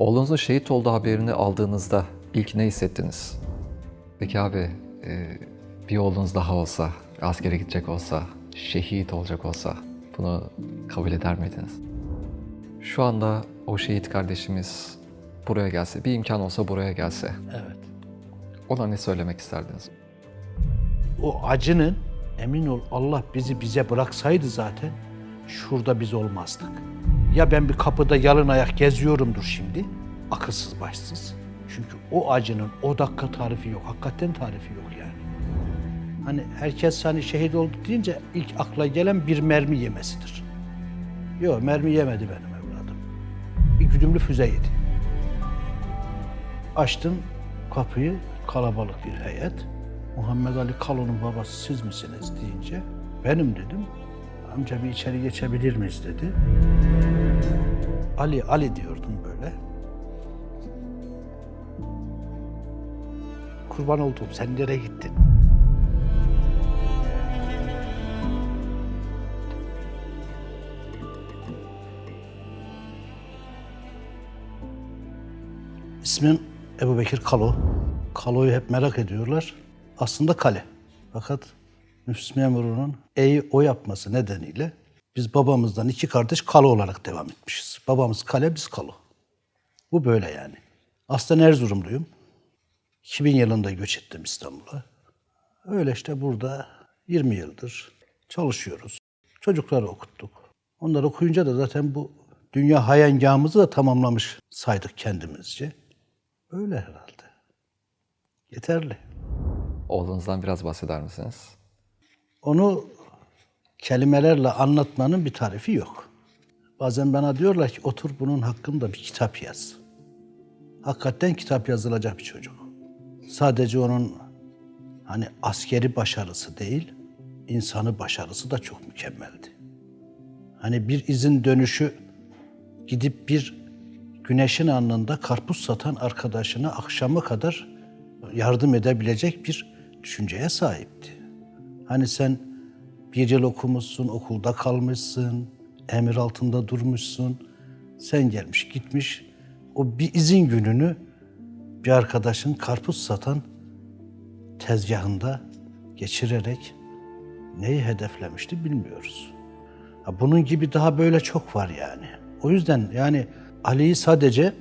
Oğlunuzun şehit olduğu haberini aldığınızda ilk ne hissettiniz? Peki abi, e, bir oğlunuz daha olsa, askere gidecek olsa, şehit olacak olsa bunu kabul eder miydiniz? Şu anda o şehit kardeşimiz buraya gelse, bir imkan olsa buraya gelse, Evet. ona ne söylemek isterdiniz? O acının emin ol Allah bizi bize bıraksaydı zaten şurada biz olmazdık. Ya ben bir kapıda yalın ayak geziyorumdur şimdi, akılsız başsız. Çünkü o acının o dakika tarifi yok, hakikaten tarifi yok yani. Hani herkes hani şehit oldu deyince ilk akla gelen bir mermi yemesidir. Yok mermi yemedi benim evladım. Bir güdümlü füze yedi. Açtım kapıyı, kalabalık bir heyet. Muhammed Ali Kalon'un babası siz misiniz deyince benim dedim. Amca bir içeri geçebilir miyiz dedi. Ali, Ali diyordum böyle. Kurban olduğum sen nereye gittin? İsmim Ebu Bekir Kalo. Kalo'yu hep merak ediyorlar. Aslında kale. Fakat nüfus memurunun E'yi o yapması nedeniyle biz babamızdan iki kardeş Kalo olarak devam etmişiz. Babamız kale, biz Kalo. Bu böyle yani. Aslen Erzurumluyum. 2000 yılında göç ettim İstanbul'a. Öyle işte burada 20 yıldır çalışıyoruz. Çocukları okuttuk. Onlar okuyunca da zaten bu dünya hayangahımızı da tamamlamış saydık kendimizce. Öyle herhalde. Yeterli. Oğlunuzdan biraz bahseder misiniz? Onu kelimelerle anlatmanın bir tarifi yok. Bazen bana diyorlar ki otur bunun hakkında bir kitap yaz. Hakikaten kitap yazılacak bir çocuk. Sadece onun hani askeri başarısı değil, insanı başarısı da çok mükemmeldi. Hani bir izin dönüşü gidip bir güneşin alnında karpuz satan arkadaşına akşama kadar yardım edebilecek bir düşünceye sahipti. Hani sen bir yıl okumuşsun, okulda kalmışsın, emir altında durmuşsun. Sen gelmiş gitmiş o bir izin gününü bir arkadaşın karpuz satan tezgahında geçirerek neyi hedeflemişti bilmiyoruz. Bunun gibi daha böyle çok var yani. O yüzden yani Ali'yi sadece e,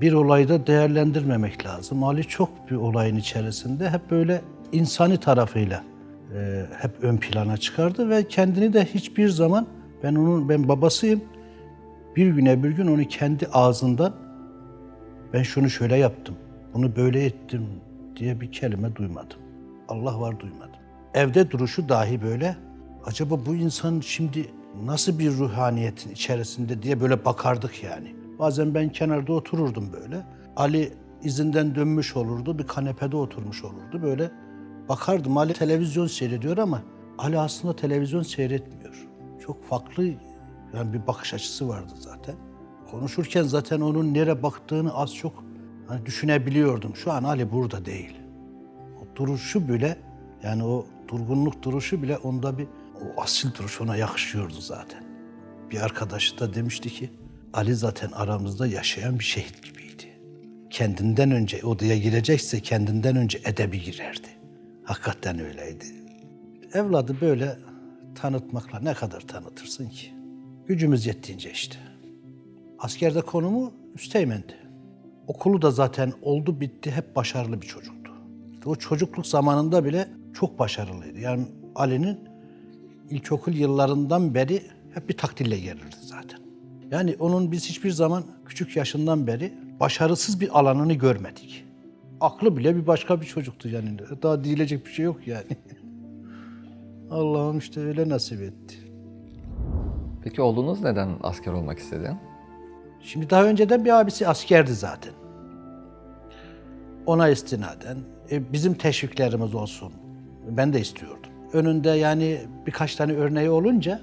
bir olayda değerlendirmemek lazım. Ali çok bir olayın içerisinde hep böyle insani tarafıyla e, hep ön plana çıkardı ve kendini de hiçbir zaman ben onun ben babasıyım. Bir güne bir gün onu kendi ağzından ben şunu şöyle yaptım, bunu böyle ettim diye bir kelime duymadım. Allah var duymadım. Evde duruşu dahi böyle. Acaba bu insan şimdi nasıl bir ruhaniyetin içerisinde diye böyle bakardık yani. Bazen ben kenarda otururdum böyle. Ali izinden dönmüş olurdu, bir kanepede oturmuş olurdu. Böyle bakardım Ali televizyon seyrediyor ama Ali aslında televizyon seyretmiyor. Çok farklı yani bir bakış açısı vardı zaten. Konuşurken zaten onun nereye baktığını az çok hani düşünebiliyordum. Şu an Ali burada değil. O duruşu bile yani o durgunluk duruşu bile onda bir o asil duruş ona yakışıyordu zaten. Bir arkadaşı da demişti ki Ali zaten aramızda yaşayan bir şehit gibiydi. Kendinden önce odaya girecekse kendinden önce edebi girerdi. Hakikaten öyleydi. Evladı böyle tanıtmakla ne kadar tanıtırsın ki? Gücümüz yettiğince işte. Askerde konumu üsteğmendi. Okulu da zaten oldu bitti hep başarılı bir çocuktu. İşte o çocukluk zamanında bile çok başarılıydı. Yani Ali'nin ilkokul yıllarından beri hep bir takdirle gelirdi zaten. Yani onun biz hiçbir zaman küçük yaşından beri başarısız bir alanını görmedik. Aklı bile bir başka bir çocuktu yani. Daha diyecek bir şey yok yani. Allah'ım işte öyle nasip etti. Peki oğlunuz neden asker olmak istedi? Şimdi daha önceden bir abisi askerdi zaten. Ona istinaden e, bizim teşviklerimiz olsun. Ben de istiyordum. Önünde yani birkaç tane örneği olunca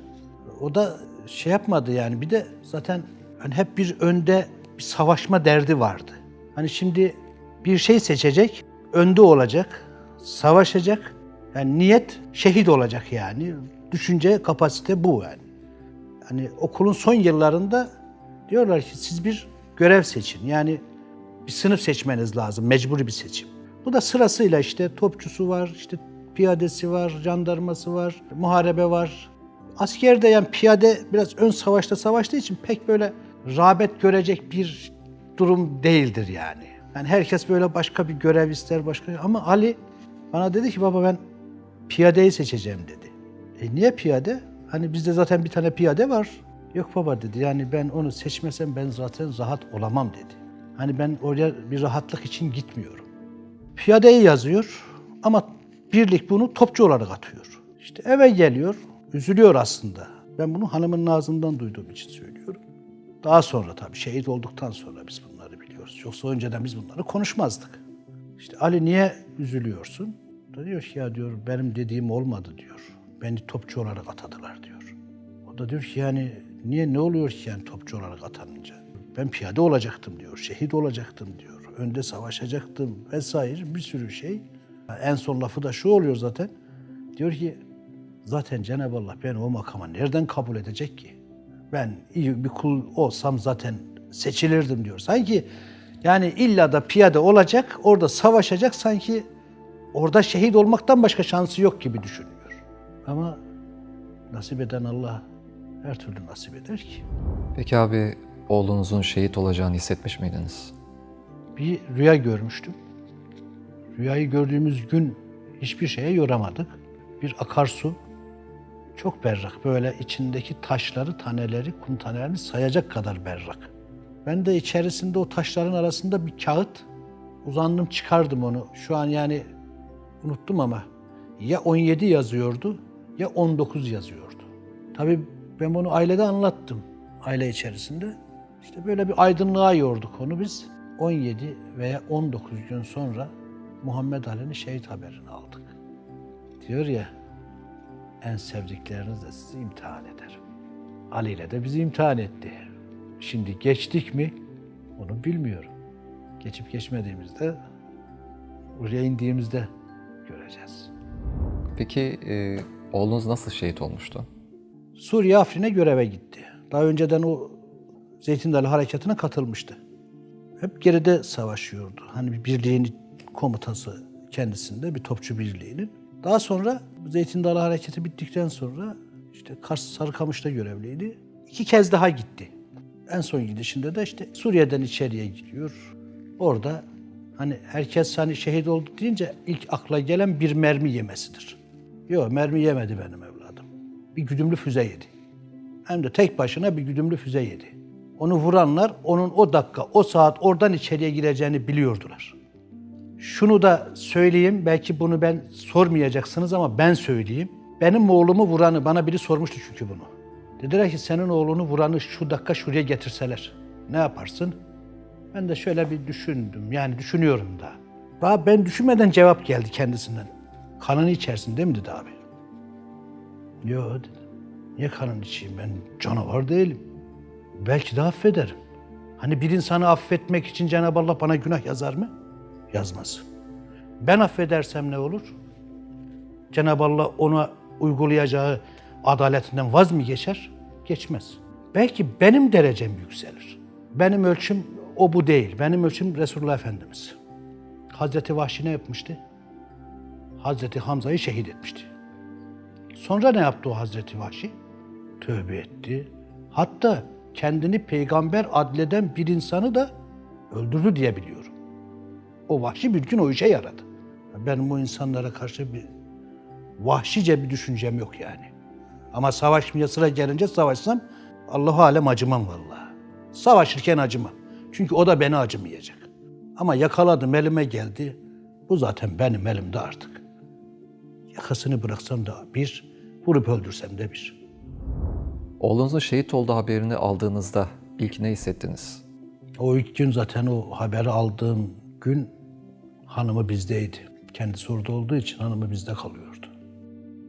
o da şey yapmadı yani. Bir de zaten hani hep bir önde bir savaşma derdi vardı. Hani şimdi bir şey seçecek, önde olacak, savaşacak. Yani niyet şehit olacak yani. Düşünce kapasite bu yani. Hani okulun son yıllarında diyorlar ki siz bir görev seçin. Yani bir sınıf seçmeniz lazım, mecburi bir seçim. Bu da sırasıyla işte topçusu var, işte piyadesi var, jandarması var, muharebe var. Askerde yani piyade biraz ön savaşta savaştığı için pek böyle rağbet görecek bir durum değildir yani. Yani herkes böyle başka bir görev ister, başka ama Ali bana dedi ki baba ben piyadeyi seçeceğim dedi. E niye piyade? Hani bizde zaten bir tane piyade var. Yok baba dedi yani ben onu seçmesem ben zaten rahat olamam dedi. Hani ben oraya bir rahatlık için gitmiyorum. Piyadeyi yazıyor ama birlik bunu topçu olarak atıyor. İşte eve geliyor, üzülüyor aslında. Ben bunu hanımın ağzından duyduğum için söylüyorum. Daha sonra tabii şehit olduktan sonra biz bunları biliyoruz. Yoksa önceden biz bunları konuşmazdık. İşte Ali niye üzülüyorsun? Da diyor ki ya diyor benim dediğim olmadı diyor. Beni topçu olarak atadılar diyor. O da diyor ki yani niye ne oluyor ki yani topçu olarak atanınca? Ben piyade olacaktım diyor, şehit olacaktım diyor. Önde savaşacaktım vesaire bir sürü şey. En son lafı da şu oluyor zaten. Diyor ki zaten Cenab-ı Allah beni o makama nereden kabul edecek ki? Ben iyi bir kul olsam zaten seçilirdim diyor. Sanki yani illa da piyade olacak, orada savaşacak sanki orada şehit olmaktan başka şansı yok gibi düşünüyor. Ama nasip eden Allah her türlü nasip eder ki. Peki abi oğlunuzun şehit olacağını hissetmiş miydiniz? Bir rüya görmüştüm. Rüyayı gördüğümüz gün hiçbir şeye yoramadık. Bir akarsu çok berrak. Böyle içindeki taşları, taneleri, kum tanelerini sayacak kadar berrak. Ben de içerisinde o taşların arasında bir kağıt uzandım çıkardım onu. Şu an yani unuttum ama ya 17 yazıyordu ya 19 yazıyordu. Tabii ben bunu ailede anlattım. Aile içerisinde. İşte böyle bir aydınlığa yorduk onu biz. 17 veya 19 gün sonra Muhammed Ali'nin şehit haberini aldık. Diyor ya, en sevdikleriniz de sizi imtihan ederim. Ali ile de bizi imtihan etti. Şimdi geçtik mi onu bilmiyorum. Geçip geçmediğimizde, oraya indiğimizde göreceğiz. Peki e, oğlunuz nasıl şehit olmuştu? Suriye Afrin'e göreve gitti. Daha önceden o Zeytin Dalı Harekatı'na katılmıştı. Hep geride savaşıyordu. Hani bir birliğin komutası kendisinde, bir topçu birliğinin. Daha sonra Zeytin Dalı Harekatı bittikten sonra işte Kars Sarıkamış'ta görevliydi. İki kez daha gitti. En son gidişinde de işte Suriye'den içeriye gidiyor. Orada hani herkes hani şehit oldu deyince ilk akla gelen bir mermi yemesidir. Yok mermi yemedi benim evladım. Bir güdümlü füze yedi. Hem de tek başına bir güdümlü füze yedi. Onu vuranlar onun o dakika, o saat oradan içeriye gireceğini biliyordular. Şunu da söyleyeyim, belki bunu ben sormayacaksınız ama ben söyleyeyim. Benim oğlumu vuranı, bana biri sormuştu çünkü bunu. Dediler ki senin oğlunu vuranı şu dakika şuraya getirseler ne yaparsın? Ben de şöyle bir düşündüm, yani düşünüyorum da. Daha ben düşünmeden cevap geldi kendisinden. Kanını içersin değil mi dedi abi. Yo dedi. Niye kanını içeyim ben canavar değilim. Belki de affederim. Hani bir insanı affetmek için Cenab-ı Allah bana günah yazar mı? Yazmaz. Ben affedersem ne olur? Cenab-ı Allah ona uygulayacağı adaletinden vaz mı geçer? Geçmez. Belki benim derecem yükselir. Benim ölçüm o bu değil. Benim ölçüm Resulullah Efendimiz. Hazreti Vahşi ne yapmıştı? Hazreti Hamza'yı şehit etmişti. Sonra ne yaptı o Hazreti Vahşi? Tövbe etti. Hatta kendini peygamber adleden bir insanı da öldürdü diye biliyorum. O vahşi bir gün o işe yaradı. Benim o insanlara karşı bir vahşice bir düşüncem yok yani. Ama savaşmaya sıra gelince savaşsam Allahu alem acımam vallahi. Savaşırken acımam. Çünkü o da beni acımayacak. Ama yakaladım elime geldi. Bu zaten benim elimde artık. Yakasını bıraksam da bir, vurup öldürsem de bir. Oğlunuzun şehit olduğu haberini aldığınızda ilk ne hissettiniz? O ilk gün zaten o haberi aldığım gün hanımı bizdeydi. Kendisi orada olduğu için hanımı bizde kalıyordu.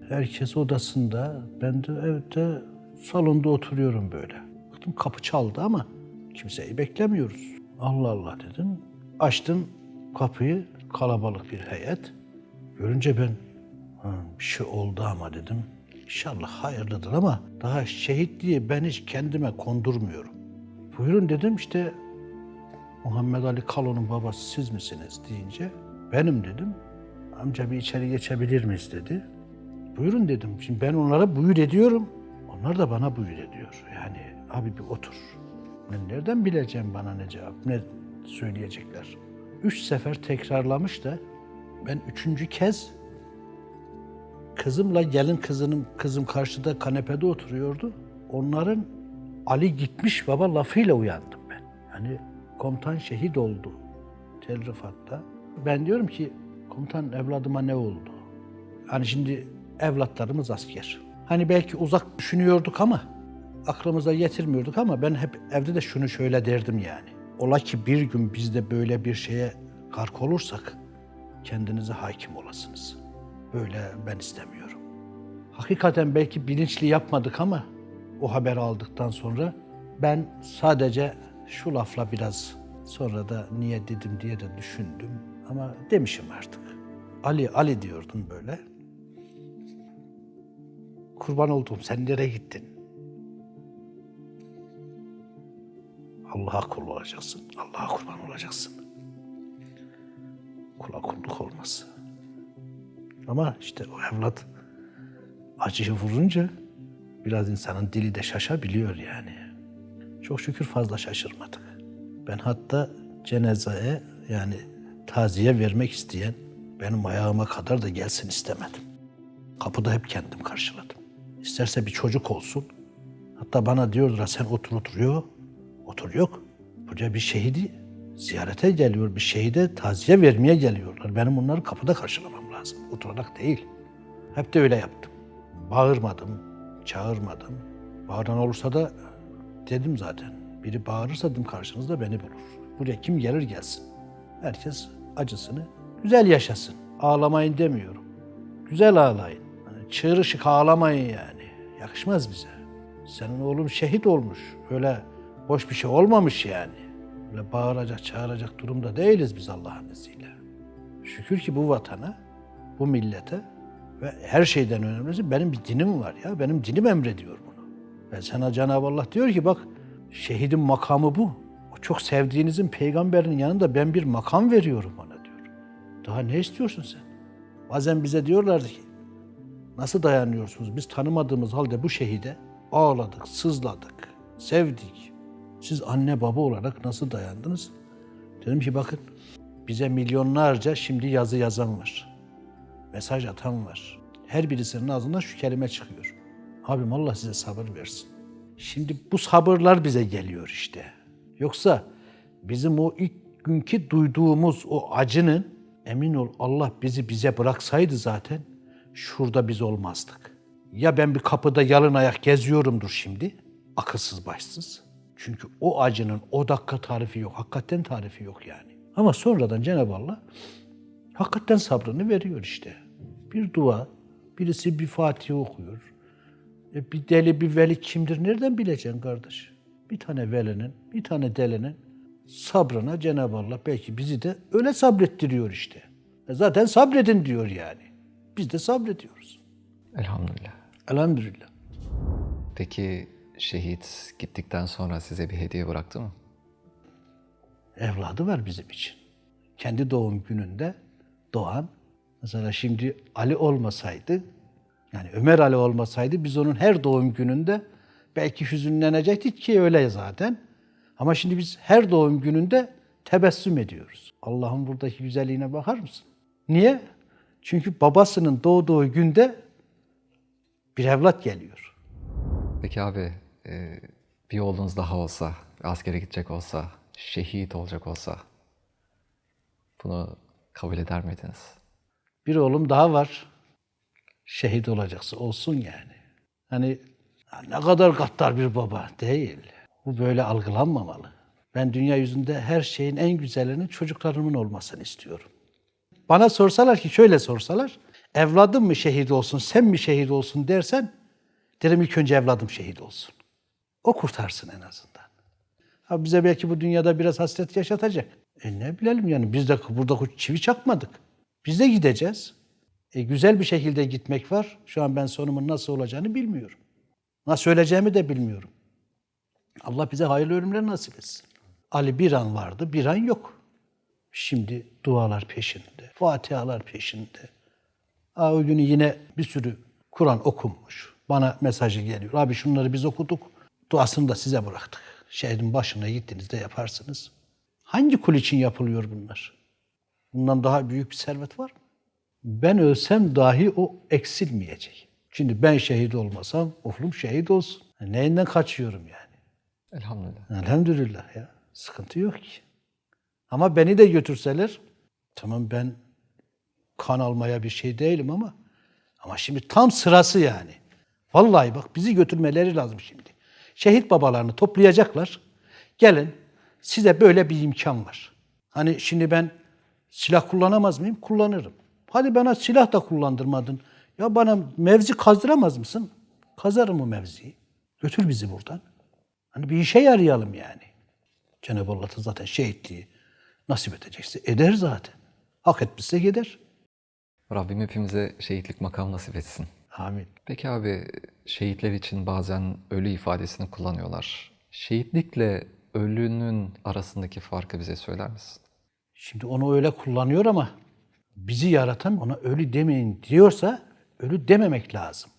Herkes odasında, ben de evde salonda oturuyorum böyle. Baktım kapı çaldı ama kimseyi beklemiyoruz. Allah Allah dedim. Açtım kapıyı, kalabalık bir heyet. Görünce ben "Ha, bir şey oldu ama dedim. İnşallah hayırlıdır ama daha şehit diye ben hiç kendime kondurmuyorum. Buyurun dedim işte Muhammed Ali Kalo'nun babası siz misiniz deyince benim dedim. Amca bir içeri geçebilir miyiz dedi. Buyurun dedim. Şimdi ben onlara buyur ediyorum. Onlar da bana buyur ediyor. Yani abi bir otur. Ben nereden bileceğim bana ne cevap, ne söyleyecekler. Üç sefer tekrarlamış da ben üçüncü kez kızımla gelin kızının kızım karşıda kanepede oturuyordu. Onların Ali gitmiş baba lafıyla uyandım ben. Yani komutan şehit oldu Tel. Ben diyorum ki komutan evladıma ne oldu? Hani şimdi evlatlarımız asker. Hani belki uzak düşünüyorduk ama aklımıza getirmiyorduk ama ben hep evde de şunu şöyle derdim yani. Ola ki bir gün biz de böyle bir şeye gark olursak kendinize hakim olasınız. Böyle ben istemiyorum. Hakikaten belki bilinçli yapmadık ama o haberi aldıktan sonra ben sadece şu lafla biraz sonra da niye dedim diye de düşündüm ama demişim artık. Ali Ali diyordun böyle. Kurban olduğum sen nereye gittin? Allah'a kul olacaksın. Allah'a kurban olacaksın. Kula kulluk olmaz. Ama işte o evlat acıyı vurunca biraz insanın dili de şaşabiliyor yani. Çok şükür fazla şaşırmadık. Ben hatta cenazeye yani taziye vermek isteyen benim ayağıma kadar da gelsin istemedim. Kapıda hep kendim karşıladım. İsterse bir çocuk olsun. Hatta bana diyorlar sen otur oturuyor. Otur yok. Buraya bir şehidi ziyarete geliyor. Bir şehide taziye vermeye geliyorlar. Benim onları kapıda karşılamam lazım. Oturarak değil. Hep de öyle yaptım. Bağırmadım, çağırmadım. Bağıran olursa da dedim zaten. Biri bağırırsa dedim karşınızda beni bulur. Buraya kim gelir gelsin. Herkes acısını güzel yaşasın. Ağlamayın demiyorum. Güzel ağlayın. Hani çığırışık ağlamayın yani. Yakışmaz bize. Senin oğlun şehit olmuş. Öyle boş bir şey olmamış yani. Öyle bağıracak, çağıracak durumda değiliz biz Allah'ın izniyle. Şükür ki bu vatana, bu millete ve her şeyden önemlisi benim bir dinim var ya. Benim dinim emrediyor bunu. Ve sana Cenab-ı Allah diyor ki bak şehidin makamı bu. O çok sevdiğinizin peygamberinin yanında ben bir makam veriyorum ona diyor. Daha ne istiyorsun sen? Bazen bize diyorlardı ki nasıl dayanıyorsunuz? Biz tanımadığımız halde bu şehide ağladık, sızladık, sevdik. Siz anne baba olarak nasıl dayandınız? Dedim ki bakın bize milyonlarca şimdi yazı yazan var. Mesaj atan var. Her birisinin ağzından şu kelime çıkıyor. Abim Allah size sabır versin. Şimdi bu sabırlar bize geliyor işte. Yoksa bizim o ilk günkü duyduğumuz o acının emin ol Allah bizi bize bıraksaydı zaten şurada biz olmazdık. Ya ben bir kapıda yalın ayak geziyorumdur şimdi, akılsız başsız. Çünkü o acının o dakika tarifi yok, hakikaten tarifi yok yani. Ama sonradan Cenab-ı Allah hakikaten sabrını veriyor işte. Bir dua, birisi bir Fatiha okuyor. E bir deli bir veli kimdir nereden bileceksin kardeş? Bir tane velinin, bir tane delinin sabrına Cenab-ı Allah belki bizi de öyle sabrettiriyor işte. E zaten sabredin diyor yani. Biz de sabrediyoruz. Elhamdülillah. Elhamdülillah. Peki şehit gittikten sonra size bir hediye bıraktı mı? evladı var bizim için. Kendi doğum gününde doğan, mesela şimdi Ali olmasaydı, yani Ömer Ali olmasaydı biz onun her doğum gününde belki hüzünlenecektik ki öyle zaten. Ama şimdi biz her doğum gününde tebessüm ediyoruz. Allah'ın buradaki güzelliğine bakar mısın? Niye? Çünkü babasının doğduğu günde bir evlat geliyor. Peki abi e, bir oğlunuz daha olsa, askere gidecek olsa, şehit olacak olsa bunu kabul eder miydiniz? Bir oğlum daha var. Şehit olacaksa olsun yani. Hani ne kadar gaddar bir baba değil. Bu böyle algılanmamalı. Ben dünya yüzünde her şeyin en güzelinin çocuklarımın olmasını istiyorum. Bana sorsalar ki şöyle sorsalar, evladım mı şehit olsun, sen mi şehit olsun dersen, derim ilk önce evladım şehit olsun. O kurtarsın en azından. Ha bize belki bu dünyada biraz hasret yaşatacak. E ne bilelim yani biz de burada çivi çakmadık. Biz de gideceğiz. E güzel bir şekilde gitmek var. Şu an ben sonumun nasıl olacağını bilmiyorum. Nasıl öleceğimi de bilmiyorum. Allah bize hayırlı ölümler nasip etsin. Ali bir an vardı, bir an yok. Şimdi dualar peşinde, fatihalar peşinde. Aa, o günü yine bir sürü Kur'an okunmuş. Bana mesajı geliyor. Abi şunları biz okuduk. Duasını da size bıraktık. Şehrin başına gittiğinizde yaparsınız. Hangi kul için yapılıyor bunlar? Bundan daha büyük bir servet var mı? Ben ölsem dahi o eksilmeyecek. Şimdi ben şehit olmasam oğlum şehit olsun. Neyinden kaçıyorum yani? Elhamdülillah. Elhamdülillah ya. Sıkıntı yok ki. Ama beni de götürseler, tamam ben kan almaya bir şey değilim ama ama şimdi tam sırası yani. Vallahi bak bizi götürmeleri lazım şimdi. Şehit babalarını toplayacaklar. Gelin size böyle bir imkan var. Hani şimdi ben silah kullanamaz mıyım? Kullanırım. Hadi bana silah da kullandırmadın. Ya bana mevzi kazdıramaz mısın? Kazarım o mevziyi. Götür bizi buradan. Hani bir işe yarayalım yani. Cenab-ı Allah zaten şehitliği nasip edecekse eder zaten. Hak etmişse gider. Rabbim hepimize şehitlik makamı nasip etsin. Amin. Peki abi şehitler için bazen ölü ifadesini kullanıyorlar. Şehitlikle ölünün arasındaki farkı bize söyler misin? Şimdi onu öyle kullanıyor ama bizi yaratan ona ölü demeyin diyorsa ölü dememek lazım.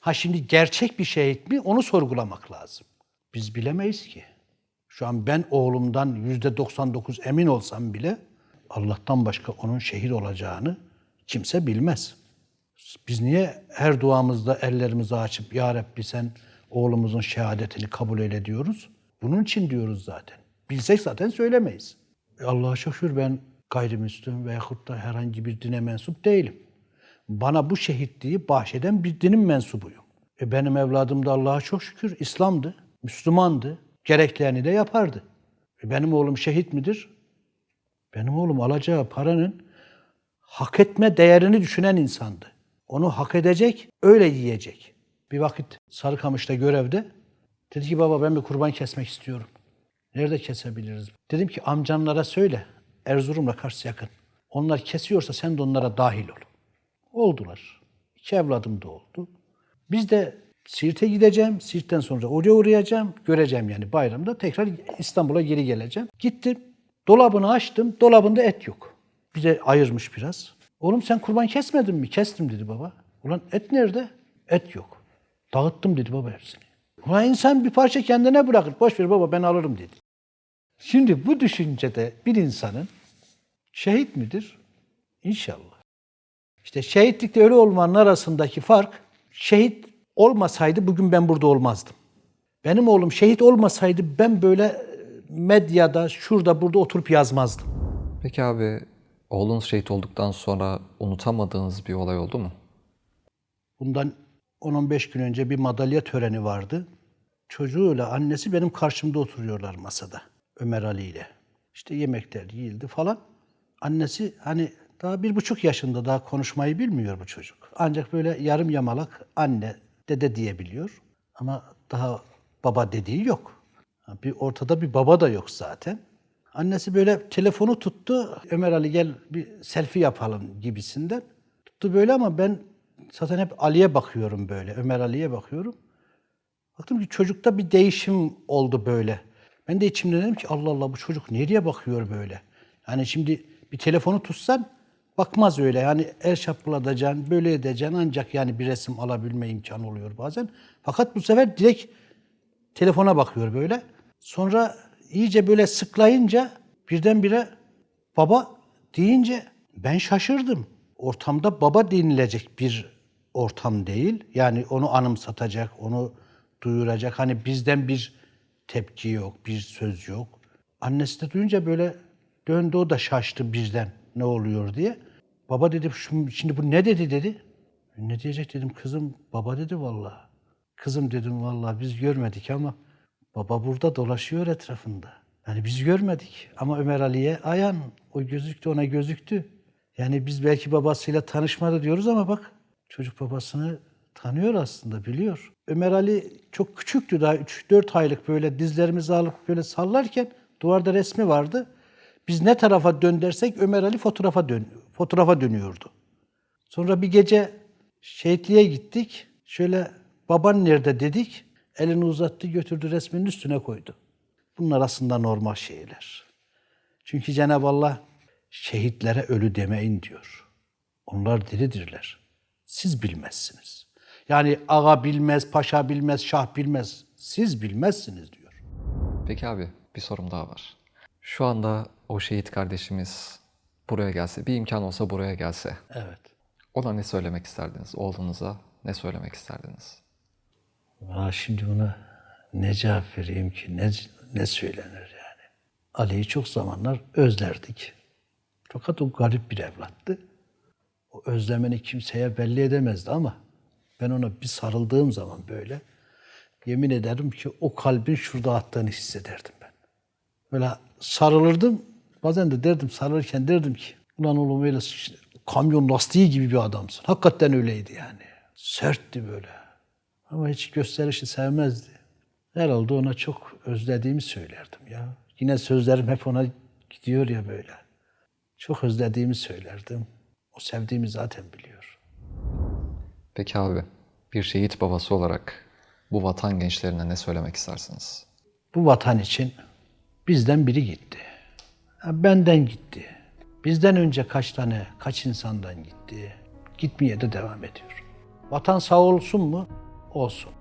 Ha şimdi gerçek bir şehit mi onu sorgulamak lazım. Biz bilemeyiz ki. Şu an ben oğlumdan yüzde 99 emin olsam bile Allah'tan başka onun şehit olacağını kimse bilmez. Biz niye her duamızda ellerimizi açıp Ya Rabbi sen oğlumuzun şehadetini kabul eyle diyoruz? Bunun için diyoruz zaten. Bilsek zaten söylemeyiz. E Allah'a şükür ben gayrimüslim veyahut da herhangi bir dine mensup değilim. Bana bu şehitliği bahşeden bir dinin mensubuyum. E benim evladım da Allah'a çok şükür İslam'dı, Müslümandı. Gereklerini de yapardı. E benim oğlum şehit midir? Benim oğlum alacağı paranın hak etme değerini düşünen insandı. Onu hak edecek, öyle yiyecek. Bir vakit Sarıkamış'ta görevde dedi ki baba ben bir kurban kesmek istiyorum. Nerede kesebiliriz? Dedim ki amcanlara söyle. Erzurum'la karşı yakın. Onlar kesiyorsa sen de onlara dahil ol. Oldular. İki evladım da oldu. Biz de Siirt'e gideceğim. Siirt'ten sonra oraya uğrayacağım. Göreceğim yani bayramda. Tekrar İstanbul'a geri geleceğim. Gittim. Dolabını açtım. Dolabında et yok. Bize ayırmış biraz. Oğlum sen kurban kesmedin mi? Kestim dedi baba. Ulan et nerede? Et yok. Dağıttım dedi baba hepsini. Ulan insan bir parça kendine bırakır. Boş ver baba ben alırım dedi. Şimdi bu düşüncede bir insanın şehit midir? İnşallah. İşte şehitlikle ölü olmanın arasındaki fark, şehit olmasaydı bugün ben burada olmazdım. Benim oğlum şehit olmasaydı ben böyle medyada, şurada, burada oturup yazmazdım. Peki abi oğlunuz şehit olduktan sonra unutamadığınız bir olay oldu mu? Bundan 10-15 gün önce bir madalya töreni vardı. Çocuğuyla annesi benim karşımda oturuyorlar masada. Ömer Ali ile. İşte yemekler yiyildi falan. Annesi hani daha bir buçuk yaşında daha konuşmayı bilmiyor bu çocuk. Ancak böyle yarım yamalak anne, dede diyebiliyor. Ama daha baba dediği yok. Bir ortada bir baba da yok zaten. Annesi böyle telefonu tuttu. Ömer Ali gel bir selfie yapalım gibisinden. Tuttu böyle ama ben zaten hep Ali'ye bakıyorum böyle. Ömer Ali'ye bakıyorum. Baktım ki çocukta bir değişim oldu böyle. Ben de içimden dedim ki Allah Allah bu çocuk nereye bakıyor böyle? Yani şimdi bir telefonu tutsan bakmaz öyle. Yani el şapılatacaksın, böyle edeceksin ancak yani bir resim alabilme imkanı oluyor bazen. Fakat bu sefer direkt telefona bakıyor böyle. Sonra iyice böyle sıklayınca birdenbire baba deyince ben şaşırdım. Ortamda baba denilecek bir ortam değil. Yani onu anımsatacak, onu duyuracak. Hani bizden bir tepki yok, bir söz yok. Annesi de duyunca böyle döndü o da şaştı birden ne oluyor diye. Baba dedi "Şu- şimdi bu ne dedi dedi. Ne diyecek dedim kızım baba dedi vallahi. Kızım dedim vallahi biz görmedik ama baba burada dolaşıyor etrafında. Yani biz görmedik ama Ömer Ali'ye ayan o gözüktü ona gözüktü. Yani biz belki babasıyla tanışmadı diyoruz ama bak çocuk babasını tanıyor aslında biliyor. Ömer Ali çok küçüktü daha 3-4 aylık böyle dizlerimizi alıp böyle sallarken duvarda resmi vardı. Biz ne tarafa dön dersek Ömer Ali fotoğrafa dön fotoğrafa dönüyordu. Sonra bir gece şehitliğe gittik. Şöyle baban nerede dedik. Elini uzattı götürdü resminin üstüne koydu. Bunlar aslında normal şeyler. Çünkü Cenab-ı Allah şehitlere ölü demeyin diyor. Onlar diridirler. Siz bilmezsiniz. Yani ağa bilmez, paşa bilmez, şah bilmez. Siz bilmezsiniz diyor. Peki abi bir sorum daha var. Şu anda o şehit kardeşimiz buraya gelse, bir imkan olsa buraya gelse Evet. ona ne söylemek isterdiniz? Oğlunuza ne söylemek isterdiniz? Aa, şimdi buna ne cevap vereyim ki, ne, ne söylenir yani. Ali'yi çok zamanlar özlerdik. Fakat o garip bir evlattı. O özlemini kimseye belli edemezdi ama ben ona bir sarıldığım zaman böyle yemin ederim ki o kalbin şurada attığını hissederdim ben. Böyle sarılırdım. Bazen de derdim sarılırken derdim ki ulan oğlum öyle kamyon lastiği gibi bir adamsın. Hakikaten öyleydi yani. Sertti böyle. Ama hiç gösterişi sevmezdi. Herhalde ona çok özlediğimi söylerdim ya. Yine sözlerim hep ona gidiyor ya böyle. Çok özlediğimi söylerdim. O sevdiğimi zaten biliyor. Peki abi bir şehit babası olarak bu vatan gençlerine ne söylemek istersiniz? Bu vatan için bizden biri gitti. Benden gitti. Bizden önce kaç tane, kaç insandan gitti. Gitmeye de devam ediyor. Vatan sağ olsun mu? Olsun.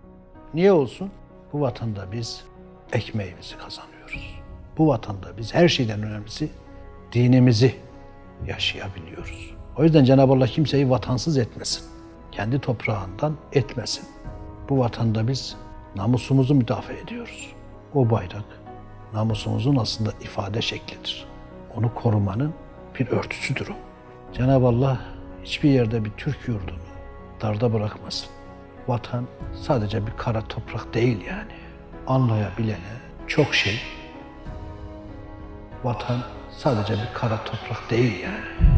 Niye olsun? Bu vatanda biz ekmeğimizi kazanıyoruz. Bu vatanda biz her şeyden önemlisi dinimizi yaşayabiliyoruz. O yüzden Cenab-ı Allah kimseyi vatansız etmesin. Kendi toprağından etmesin. Bu vatanda biz namusumuzu müdafaa ediyoruz. O bayrak namusumuzun aslında ifade şeklidir. Onu korumanın bir örtüsüdür o. Cenab-ı Allah hiçbir yerde bir Türk yurdunu darda bırakmasın. Vatan sadece bir kara toprak değil yani. Anlayabilene çok şey. Vatan sadece bir kara toprak değil yani.